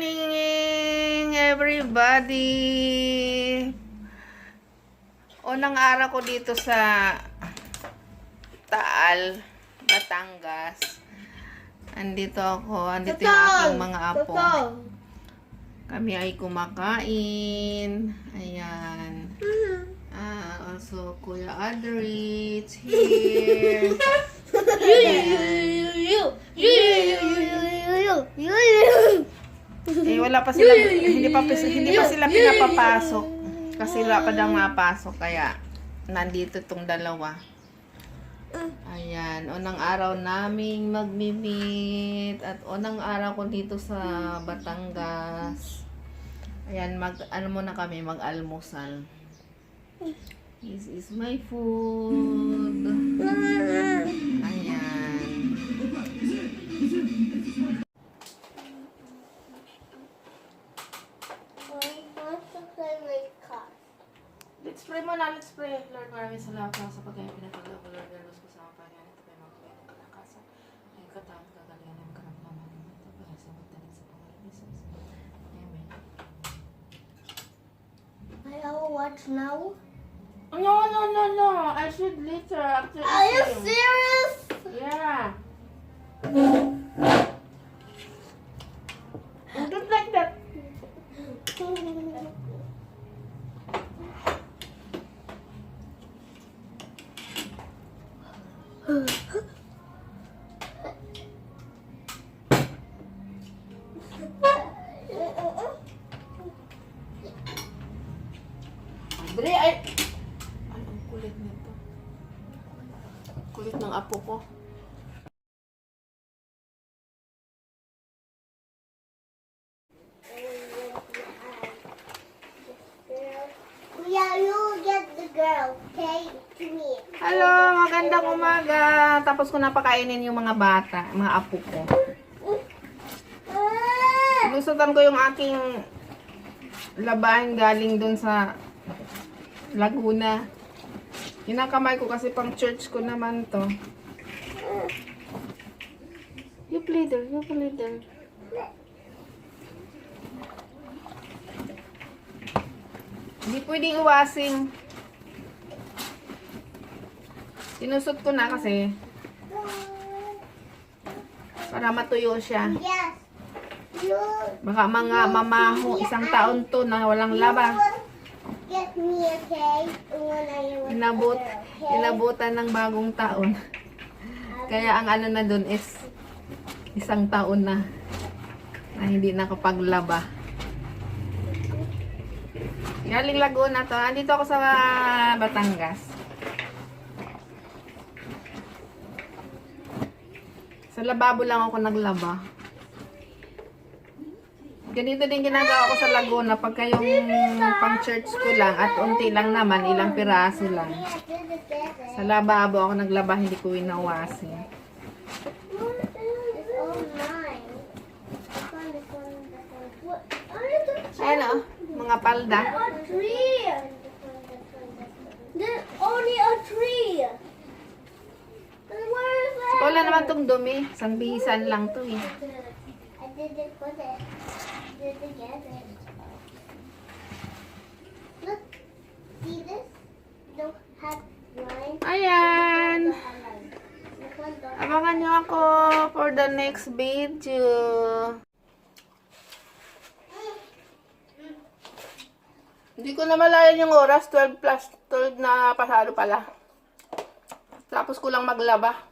morning, everybody! Unang araw ko dito sa Taal, Batangas. Andito ako, andito yung aking mga apo. Kami ay kumakain. Ayan. Ah, also, Kuya Adrich here. Eh, wala pa sila, hindi pa, hindi pa sila pinapapasok. Kasi wala pa daw mapasok, kaya nandito tong dalawa. Ayan, unang araw naming magmi-meet at unang araw ko dito sa Batangas. Ayan, mag, ano muna kami, mag-almusal. This is my food. Ayan. Let's pray muna, let's. Lord, maraming salamat po sa pagkain ko, Lord. Lord, ko sa mga pangyayari. Ito kayo mga ng pinakasa. Ay kagalingan ng karamdaman. Ito pa sa magtalit sa pangalan ni Jesus. Amen. I will watch now. No, no, no, no. I should later after Are you serious? Yeah. Dre, ay... Ay, ang kulit nito. Kulit ng apo ko. Yeah, you get the girl, okay? To me. Hello, magandang umaga. Tapos ko napakainin yung mga bata, mga apo ko. Lusutan ko yung aking labahin galing dun sa Laguna. Kinakamay ko kasi pang church ko naman to. You play there, you play there. Hindi pwedeng iwasin. Sinusot ko na kasi para matuyo siya. Baka mga mamaho isang taon to na walang laba. Me, okay? Inabot, okay? inabutan ng bagong taon. Kaya ang ano na dun is isang taon na na hindi nakapaglaba. Galing Laguna to. Andito ako sa Batangas. Sa lababo lang ako naglaba. Ganito din ginagawa ko sa Laguna pagka yung pang church ko lang at unti lang naman, ilang piraso lang. Sa lababo ako naglaba, hindi ko winawasin. It's all mine. This one, this one, this one. What? I have to Ayan o, mga palda. There's only a tree. Wala naman tong dumi. Sambihisan lang to eh. Did it with it. Did it. Look. See this? Don't have line. Ayan. Abangan nyo ako for the next video. Hindi ko na malayan yung oras. 12 plus 12 na pasado pala. Tapos ko lang maglaba.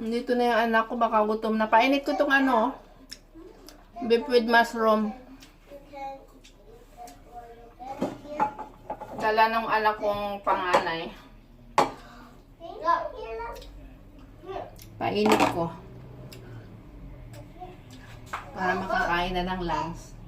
Dito na yung anak ko. Baka gutom na. Painit ko tong ano. Beef with mushroom. Dala ng anak kong panganay. Painit ko. Para makakain na ng lunch.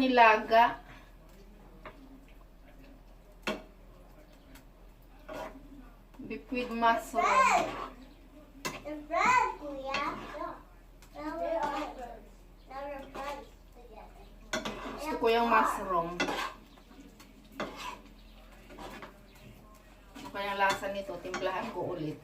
Nilaga. Beef with mushroom. Gusto ko yung mushroom. Ano kaya lasa nito? Timplahan ko ulit.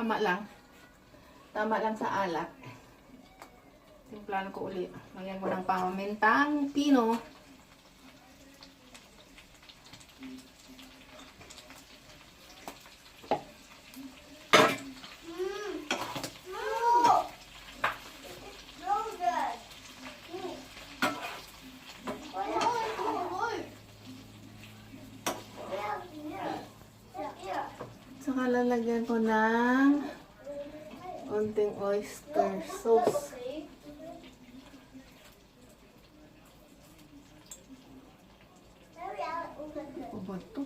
Tama lang. Tama lang sa alat. Timplahan ko ulit. Lagyan mo ng pamamintang pino. Lalagyan ko ng konting oyster sauce. Okay. Hurry up, open it. Ano ba to?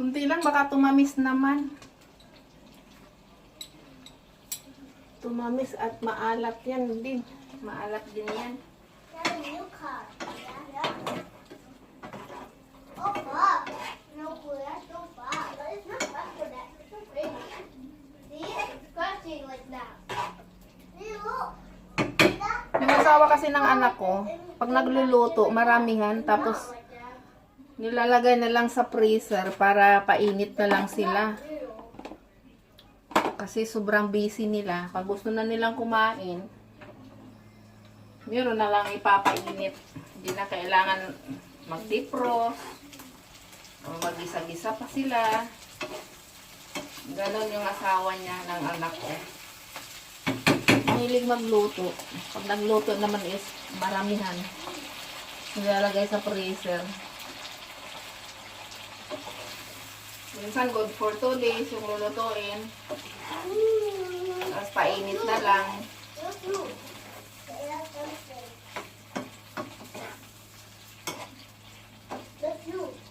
Kunti lang, baka tumamis naman. Tumamis at maalat yan din. Maalat din yan. Yung asawa kasi ng anak ko, pag nagluluto, maramihan, tapos. Nilalagay na lang sa freezer para painit na lang sila. Kasi sobrang busy nila. Pag gusto na nilang kumain, meron na lang ipapainit. Hindi na kailangan mag-defrost. O mag-gisa-gisa pa sila. Ganon yung asawa niya ng anak ko. Mahilig magluto. Pag nagluto naman is maramihan. Nilalagay sa freezer. Minsan good for two days yung lulutuin. Tapos painit na lang.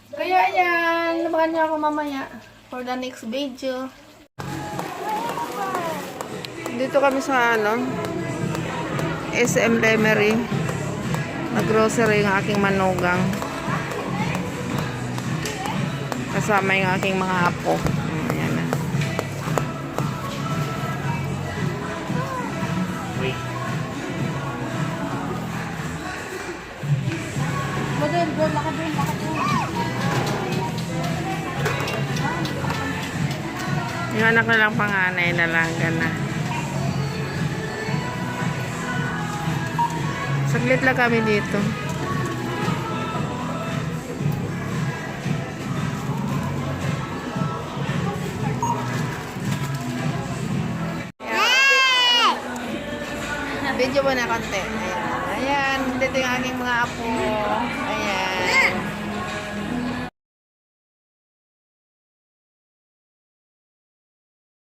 Kaya yan, labakan niyo ako mamaya for the next video. Dito kami sa ano, SM Lemery. Nag-grocery yung aking manugang. Kasama yung aking mga apo. Ayan na. Yung anak na lang panganay nalaga na. Saglit lang kami dito. Video mo na konti. Ayan. Ayan. Dito yung aking mga apo.